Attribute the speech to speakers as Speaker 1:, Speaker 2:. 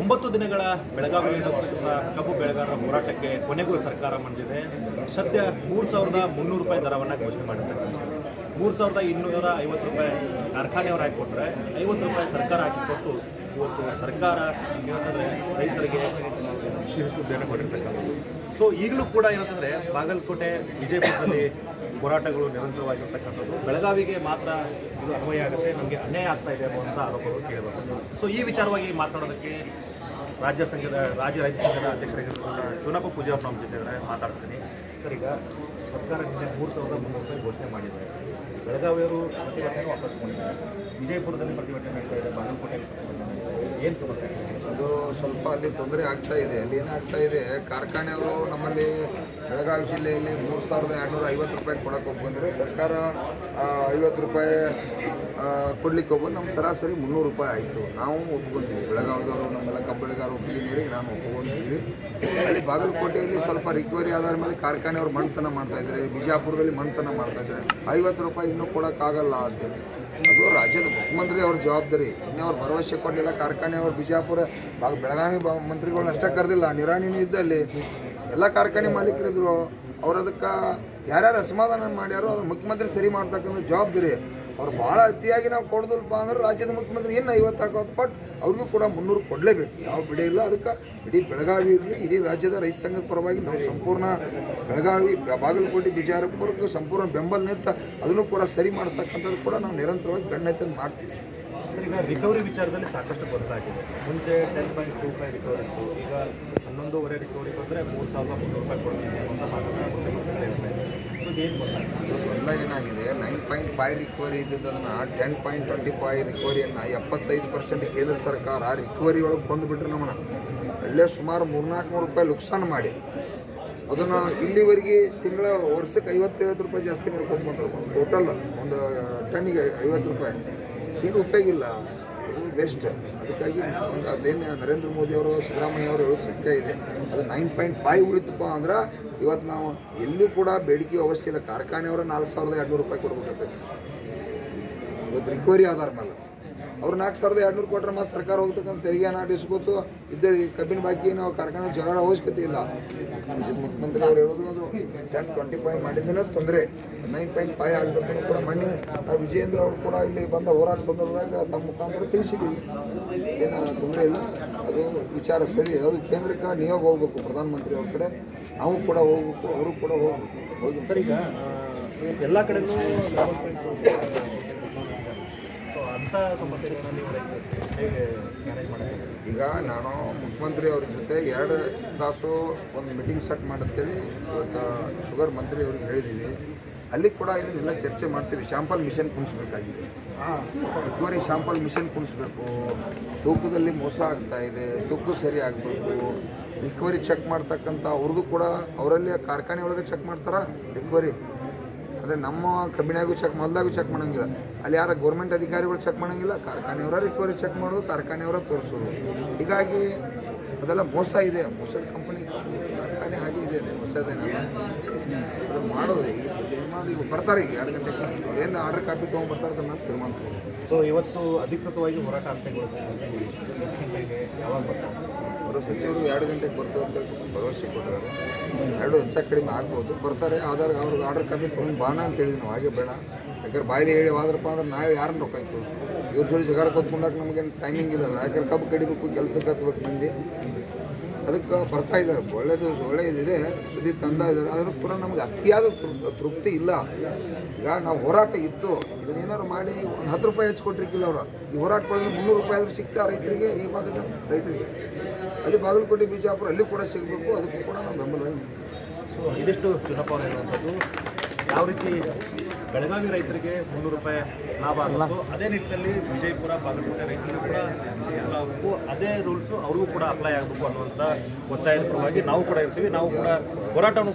Speaker 1: ಒಂಬತ್ತು ದಿನಗಳ ಬೆಳಗಾವಿಯಲ್ಲಿ ನಡೆಸುತ್ತಿರುವ ಕಬ್ಬು ಬೆಳೆಗಾರರ ಹೋರಾಟಕ್ಕೆ ಕೊನೆಗೂ ಸರ್ಕಾರ ಮಂಡಿದೆ ಸದ್ಯ ಮೂರು ಸಾವಿರದ ಮುನ್ನೂರು ರೂಪಾಯಿ ದರವನ್ನು ಘೋಷಣೆ ಮಾಡಿದ್ದಾರೆ. ಮೂರು ಸಾವಿರದ ಇನ್ನೂರ ಐವತ್ತು ರೂಪಾಯಿ ಕಾರ್ಖಾನೆಯವರು ಹಾಕಿಕೊಟ್ರೆ ಐವತ್ತು ರೂಪಾಯಿ ಸರ್ಕಾರ ಹಾಕಿಕೊಟ್ಟು ಇವತ್ತು ಸರ್ಕಾರ ಏನಂತಂದರೆ ರೈತರಿಗೆ ಶಿರಸುದ್ದಿಯನ್ನು ಕೊಟ್ಟಿರ್ತಕ್ಕಂಥದ್ದು. ಸೊ ಈಗಲೂ ಕೂಡ ಏನಂತಂದರೆ ಬಾಗಲಕೋಟೆ, ವಿಜಯಪುರದಲ್ಲಿ ಹೋರಾಟಗಳು ನಿರಂತರವಾಗಿರ್ತಕ್ಕಂಥದ್ದು. ಬೆಳಗಾವಿಗೆ ಮಾತ್ರ ಇದು ಅನ್ವಯ ಆಗುತ್ತೆ. ನಮಗೆ ಅನ್ಯಾಯ ಆಗ್ತಾ ಇದೆ ಅನ್ನುವಂಥ ಆರೋಪಗಳು ಕೇಳಬೇಕು ಸೊ ಈ ವಿಚಾರವಾಗಿ ಮಾತನಾಡೋದಕ್ಕೆ ರಾಜ್ಯ ಸಂಘದ, ರಾಜ್ಯ ರೈತ ಸಂಘದ ಅಧ್ಯಕ್ಷರಾಗಿರ್ತಕ್ಕಂಥ ಚುನಪ್ಪ ಪೂಜೆ ಅವ್ರು ನಮ್ಮ ಜೊತೆ ಮಾತಾಡ್ತೀನಿ. ಸರ್, ಈಗ ಸರ್ಕಾರ ನಿನ್ನೆ ಮೂರು ಸಾವಿರದ ಮುನ್ನೂರು ರೂಪಾಯಿ ಘೋಷಣೆ ಮಾಡಿದ್ದಾರೆ ಬೆಳಗಾವಿಯವರು ಪ್ರತಿಭಟನೆ ವಾಪಸ್ ಮಾಡಿದ್ದಾರೆ. ವಿಜಯಪುರದಲ್ಲಿ ಪ್ರತಿಭಟನೆ ನಡೀತಾ ಇದೆ. ಬಾಗಲಕೋಟೆ ಏನು ಸಮಸ್ಯೆ?
Speaker 2: ಅದು ಸ್ವಲ್ಪ ಅಲ್ಲಿ ತೊಂದರೆ ಆಗ್ತಾ ಇದೆ, ಅಲ್ಲಿ ಏನಾಗ್ತಾ ಇದೆ ಕಾರ್ಖಾನೆಯವರು ನಮ್ಮಲ್ಲಿ ಬೆಳಗಾವಿ ಜಿಲ್ಲೆಯಲ್ಲಿ ಮೂರು ಸಾವಿರದ ಎರಡುನೂರ ಐವತ್ತು ರೂಪಾಯಿ ಕೊಡಕ್ಕೆ ಒಪ್ಕೊಂಡಿದ್ರು ಸರ್ಕಾರ ಐವತ್ತು ರೂಪಾಯಿ ಕೊಡ್ಲಿಕ್ಕೆ ಹೋಗ್ಬೋದು ನಮ್ಮ ಸರಾಸರಿ ಮುನ್ನೂರು ರೂಪಾಯಿ ಆಯಿತು. ನಾವು ಒಪ್ಕೊಂತೀವಿ ಬೆಳಗಾವಿದವರು, ನಮ್ಮೆಲ್ಲ ಕಬ್ಬಳಿಗಾರರು ಒಪ್ಪಿಗೆ ನೀರಿಗೆ ನಾನು ಒಪ್ಕೊಂತೀವಿ ಅಲ್ಲಿ ಬಾಗಲಕೋಟೆಯಲ್ಲಿ ಸ್ವಲ್ಪ ರಿಕವರಿ ಆಧಾರ ಮೇಲೆ ಕಾರ್ಖಾನೆಯವರು ಮಣ್ತನ ಮಾಡ್ತಾ ಇದ್ದಾರೆ. ಬಿಜಾಪುರದಲ್ಲಿ ಮಣ್ತನ ಮಾಡ್ತಾ ಇದ್ದಾರೆ. ಐವತ್ತು ರೂಪಾಯಿ ಇನ್ನೂ ಕೊಡೋಕ್ಕಾಗಲ್ಲ ಅಂತೇಳಿ. ಅದು ರಾಜ್ಯದ ಮುಖ್ಯಮಂತ್ರಿ ಅವ್ರ ಜವಾಬ್ದಾರಿ. ಇನ್ನೇ ಅವ್ರು ಭರವಸೆ ಕಾರ್ಖಾನೆ ಅವ್ರು ಬಿಜಾಪುರ ಭಾಗ ಬೆಳಗಾವಿ ಮಂತ್ರಿಗಳನ್ನ ಅಷ್ಟೇ ಕರೆದಿಲ್ಲ. ನಿರಾಣಿನೂ ಇದ್ದಲ್ಲಿ ಎಲ್ಲ ಕಾರ್ಖಾನೆ ಮಾಲೀಕರಿದ್ರು. ಅವ್ರು ಅದಕ್ಕೆ ಯಾರ್ಯಾರು ಅಸಮಾಧಾನ ಮಾಡ್ಯಾರೋ, ಅದ್ರ ಮುಖ್ಯಮಂತ್ರಿ ಸರಿ ಮಾಡ್ತಕ್ಕಂಥ ಜವಾಬ್ದಾರಿ. ಅವ್ರು ಭಾಳ ಅತಿಯಾಗಿ ನಾವು ಕೊಡೋದಿಲ್ಲಪ್ಪ ಅಂದ್ರೆ ರಾಜ್ಯದ ಮುಖ್ಯಮಂತ್ರಿ ಏನು ಐವತ್ತು ಹಾಕೋದು? ಬಟ್ ಅವ್ರಿಗೂ ಕೂಡ ಮುನ್ನೂರು ಕೊಡಲೇಬೇಕು. ಯಾವ ಬಿಡಿ ಇಲ್ಲ. ಅದಕ್ಕೆ ಇಡೀ ಬೆಳಗಾವಿ ಇರಲಿ, ಇಡೀ ರಾಜ್ಯದ ರೈತ ಸಂಘದ ಪರವಾಗಿ ನಾವು ಸಂಪೂರ್ಣ ಬೆಳಗಾವಿ ಬಾಗಲಕೋಟೆ ಬಿಜಾಪುರಕ್ಕೂ ಸಂಪೂರ್ಣ ಬೆಂಬಲ ನಿಂತ ಅದನ್ನು ಕೂಡ ಸರಿ ಮಾಡ್ತಕ್ಕಂಥದ್ದು ಕೂಡ ನಾವು ನಿರಂತರವಾಗಿ ಬೆಣ್ಣೆತ್ತಂದು ಮಾಡ್ತೀವಿ.
Speaker 1: ಈಗ ರಿಕವರಿ ವಿಚಾರದಲ್ಲಿ ಸಾಕಷ್ಟು ಬದಲಾಗಿದೆ. ಮುಂಚೆ ಟೆನ್ ಪಾಯಿಂಟ್ ಟೂ ಫೈವ್ ಈಗ ಹನ್ನೊಂದೂವರೆ ರಿಕವರಿ ಬಂದರೆ ಮೂರು ಸಾವಿರದ ಮುನ್ನೂರು ರೂಪಾಯಿ ಕೊಡ್ತೀನಿ ಅಂತ ಸೊ ಏನು ಬದಲಾಗಿದೆ
Speaker 2: ಎಲ್ಲ ಏನಾಗಿದೆ? ನೈನ್ ಪಾಯಿಂಟ್ ಫೈವ್ ರಿಕವರಿ ಇದ್ದದನ್ನು ಟೆನ್ ಪಾಯಿಂಟ್ ಟ್ವೆಂಟಿ ಫೈವ್ ರಿಕವರಿಯನ್ನು ಎಪ್ಪತ್ತೈದು ಪರ್ಸೆಂಟ್ ಕೇಂದ್ರ ಸರ್ಕಾರ ರಿಕವರಿ ಒಳಗೆ ಬಂದುಬಿಟ್ರೆ ನಮ್ಮನ್ನ. ಅಲ್ಲೇ ಸುಮಾರು ಮೂರ್ನಾಲ್ಕು ನೂರು ರೂಪಾಯಿ ನುಕ್ಸಾನ್ ಮಾಡಿ. ಅದನ್ನು ಇಲ್ಲಿವರೆಗೆ ತಿಂಗಳ ವರ್ಷಕ್ಕೆ ಐವತ್ತೈವತ್ತು ರೂಪಾಯಿ ಜಾಸ್ತಿ ಮಾಡ್ಕೊಂಡು ಬಂದ್ರು. ಒಂದು ಟೋಟಲ್ ಒಂದು ಟನ್ನಿಗೆ ಐವತ್ತು ರೂಪಾಯಿ. ಏನು ಉಪಯೋಗ ಇಲ್ಲ. ಅದು ವೇಸ್ಟ್ ಅದಕ್ಕಾಗಿ ಒಂದು ಅದೇನು ನರೇಂದ್ರ ಮೋದಿ ಅವರು, ಸಿದ್ದರಾಮಯ್ಯ ಅವರು ಹೇಳೋದು ಸತ್ಯ ಇದೆ. ಅದು ನೈನ್ ಪಾಯಿಂಟ್ ಫೈವ್ ಉಳಿತಪ್ಪ ಅಂದ್ರೆ ಇವತ್ತು ನಾವು ಎಲ್ಲೂ ಕೂಡ ಬೇಡಿಕೆ ವ್ಯವಸ್ಥೆ ಇಲ್ಲ. ಕಾರ್ಖಾನೆಯವರು ನಾಲ್ಕು ಸಾವಿರದ ಎರಡು ನೂರು ರೂಪಾಯಿ ಕೊಡ್ಬೇಕಾಗ್ತದೆ. ಇವತ್ತು ರಿಕವರಿ ಆಧಾರ ಮೇಲೆ. ಅವ್ರು ನಾಲ್ಕು ಸಾವಿರದ ಎರಡುನೂರು ಕೊಟ್ಟರೆ ಮತ್ತೆ ಸರ್ಕಾರ ಹೋಗ್ತಕ್ಕಂಥ ತೆರಿಗೆ ನಾಟ್ ಇಸ್ಕೊತು ಇದ್ದ ಈ ಕಬ್ಬಿನ ಬಾಕಿ ನಾವು ಕಾರ್ಖಾನೆ ಜಗಳ ಅವಶ್ಯಕತೆ ಇಲ್ಲ. ಮುಖ್ಯಮಂತ್ರಿ ಅವ್ರು ಹೇಳೋದು ಅದು ಟೆನ್ ಟ್ವೆಂಟಿ ಫೈವ್ ಮಾಡಿದ್ದೇನೆ ತೊಂದರೆ. ನೈನ್ ಪಾಯಿಂಟ್ ಫೈವ್ ಆಗಬೇಕು ಕೂಡ ಮೊನ್ನೆ. ಆ ವಿಜಯೇಂದ್ರ ಅವರು ಕೂಡ ಇಲ್ಲಿ ಬಂದ ಹೋರಾಟ ಸಂದರ್ಭದಾಗ ತಮ್ಮ ಮುಖಾಂತರ ತಿಳಿಸಿದ್ದೀವಿ. ಏನು ತೊಂದರೆ ಇಲ್ಲ. ಅದು ವಿಚಾರ ಸರಿ. ಅದು ಕೇಂದ್ರಕ್ಕೆ ನಿಯೋಗ ಹೋಗ್ಬೇಕು, ಪ್ರಧಾನಮಂತ್ರಿ ಅವ್ರ ಕಡೆ. ನಾವು ಕೂಡ ಹೋಗ್ಬೇಕು, ಅವರು ಕೂಡ ಹೋಗ್ಬೇಕು. ಹೋಗಿ
Speaker 1: ಸರಿ ಎಲ್ಲ ಕಡೆನೂ ಅಂಥ ಸಮಸ್ಯೆಗಳನ್ನ ನೀವು ರೈತರು ಹೇಗೆ ಮ್ಯಾನೇಜ್ ಮಾಡೋದು
Speaker 2: ಈಗ ನಾನು ಮುಖ್ಯಮಂತ್ರಿ ಅವ್ರ ಜೊತೆ ಎರಡು ತಾಸು ಒಂದು ಮೀಟಿಂಗ್ ಸೆಟ್ ಮಾಡತ್ತೇಳಿ ಇವತ್ತು ಶುಗರ್ ಮಂತ್ರಿ ಅವ್ರಿಗೆ ಹೇಳಿದ್ದೀನಿ ಅಲ್ಲಿ ಕೂಡ ಇದನ್ನೆಲ್ಲ ಚರ್ಚೆ ಮಾಡ್ತೀವಿ. ಶ್ಯಾಂಪಲ್ ಮಿಷನ್ ಕುಣಿಸ್ಬೇಕಾಗಿದೆ. ರಿಕವರಿ ಶ್ಯಾಂಪಲ್ ಮಿಷನ್ ಕುಣಿಸ್ಬೇಕು. ತೂಕದಲ್ಲಿ ಮೋಸ ಆಗ್ತಾ ಇದೆ. ತೂಕ ಸರಿ ಆಗಬೇಕು. ರಿಕವರಿ ಚೆಕ್ ಮಾಡ್ತಕ್ಕಂಥ ಅವ್ರಿಗೂ ಕೂಡ ಅವರಲ್ಲಿ ಕಾರ್ಖಾನೆ ಒಳಗೆ ಚೆಕ್ ಮಾಡ್ತಾರಾ? ರಿಕವರಿ ಅಂದರೆ ನಮ್ಮ ಕಬ್ಬಿನಾಗೂ ಚೆಕ್ ಮೊದಲಾಗು ಚೆಕ್ ಮಾಡೋಂಗಿಲ್ಲ. ಅಲ್ಲಿ ಯಾರ ಗೌರ್ಮೆಂಟ್ ಅಧಿಕಾರಿಗಳು ಚೆಕ್ ಮಾಡೋಂಗಿಲ್ಲ, ಕಾರ್ಖಾನೆಯವರ ರಿಕವರಿ ಚೆಕ್ ಮಾಡೋದು ಕಾರ್ಖಾನೆಯವರ ತೋರಿಸೋದು ಹೀಗಾಗಿ ಅದೆಲ್ಲ ಮೋಸ ಇದೆ. ಮೋಸದ ಕಂಪನಿ ಹಾಗೆ ಇದೆ ಅದು ಮಾಡೋದು ಈಗ ತೀರ್ಮಾನ ಈಗ ಬರ್ತಾರೆ ಈಗ ಎರಡು ಗಂಟೆಗೆ ಅವ್ರೇನು ಆರ್ಡರ್ ಕಾಪಿ ತೊಗೊಂಡ್ಬರ್ತಾರೆ ಅದನ್ನು ತೀರ್ಮಾನ
Speaker 1: ಸೊ ಇವತ್ತು ಅಧಿಕೃತವಾಗಿ ಹೋರಾಟ ಯಾವಾಗ ಬರ್ತಾರೆ?
Speaker 2: ಅವರು ಸಚಿವರು ಎರಡು ಗಂಟೆಗೆ ಬರ್ತಾರೆ ಅಂತ ಭರವಸೆ ಕೊಟ್ಟಿದ್ದಾರೆ. ಎರಡು ಹೆಚ್ಚ ಕಡಿಮೆ ಆಗ್ಬೋದು. ಬರ್ತಾರೆ ಆಧಾರ ಅವ್ರಿಗೆ ಆರ್ಡರ್ ಕಾಪಿ ತೊಗೊಂಡು ಬಾಣ ಅಂತ ಹೇಳಿದ್ವಿ ನಾವು ಹಾಗೆ ಬೇಡ. ಯಾಕಂದ್ರೆ ಬಾಯಿಲಿ ಹೇಳಿ ಹೋದ್ರಪ್ಪ ಅಂದ್ರೆ ನಾವು ಯಾರನ್ನ ರೊಕ್ಕ ಇತ್ತು ಇವ್ರ ಜೋಡಿ ಜಗಳ ಕೂತ್ಕೊಂಡಾಗ ನಮಗೇನು ಟೈಮಿಂಗ್ ಇರಲ್ಲ. ಯಾಕಂದ್ರೆ ಕಬ್ಬು ಕಡಿಬೇಕು ಕೆಲಸಕ್ಕೆ ಹತ್ಬೇಕು ಮಂದಿ. ಅದಕ್ಕೆ ಬರ್ತಾ ಇದ್ದಾರೆ. ಒಳ್ಳೇದು ಒಳ್ಳೆಯದಿದೆ ಸುದ್ದಿ ತಂದ ಇದ್ದಾರೆ. ಆದರೂ ಕೂಡ ನಮಗೆ ಅತಿಯಾದ ತೃಪ್ತಿ ಇಲ್ಲ. ಈಗ ನಾವು ಹೋರಾಟ ಇತ್ತು. ಇದನ್ನೇನಾದ್ರು ಮಾಡಿ ಒಂದು ಹತ್ತು ರೂಪಾಯಿ ಹೆಚ್ಚು ಕೊಟ್ಟಿರ್ಕಿಲ್ಲ ಅವರು. ಈ ಹೋರಾಟಗಳಲ್ಲಿ ಮುನ್ನೂರು ರೂಪಾಯಿ ಆದರೂ ಸಿಗ್ತಾ ರೈತರಿಗೆ, ಈ ಭಾಗದ ರೈತರಿಗೆ. ಅಲ್ಲಿ ಬಾಗಲಕೋಟೆ, ಬಿಜಾಪುರ, ಅಲ್ಲಿ ಕೂಡ ಸಿಗಬೇಕು. ಅದಕ್ಕೂ ಕೂಡ ನಾವು ಬೆಂಬಲವಾಗಿ.
Speaker 1: ಸೊ, ಇದಿಷ್ಟು ಚುನಾವಣೆ ಅವರು ಹೇಳುವಂಥದ್ದು ಯಾವ ರೀತಿ ಬೆಳಗಾವಿ ರೈತರಿಗೆ ಮುನ್ನೂರು ರೂಪಾಯಿ ಲಾಭ ಆಗುತ್ತೋ ಅದೇ ನಿಟ್ಟಿನಲ್ಲಿ ವಿಜಯಪುರ, ಬಾಗಲಕೋಟೆ ರೈತರಿಗೂ ಕೂಡ ಆಗಬೇಕು ಅದೇ ರೂಲ್ಸು ಅವ್ರಿಗೂ ಕೂಡ ಅಪ್ಲೈ ಆಗಬೇಕು ಅನ್ನುವಂಥ ಒತ್ತಾಯದ ಪರವಾಗಿ ನಾವು ಕೂಡ ಇರ್ತೀವಿ. ನಾವು ಕೂಡ ಹೋರಾಟವನ್ನು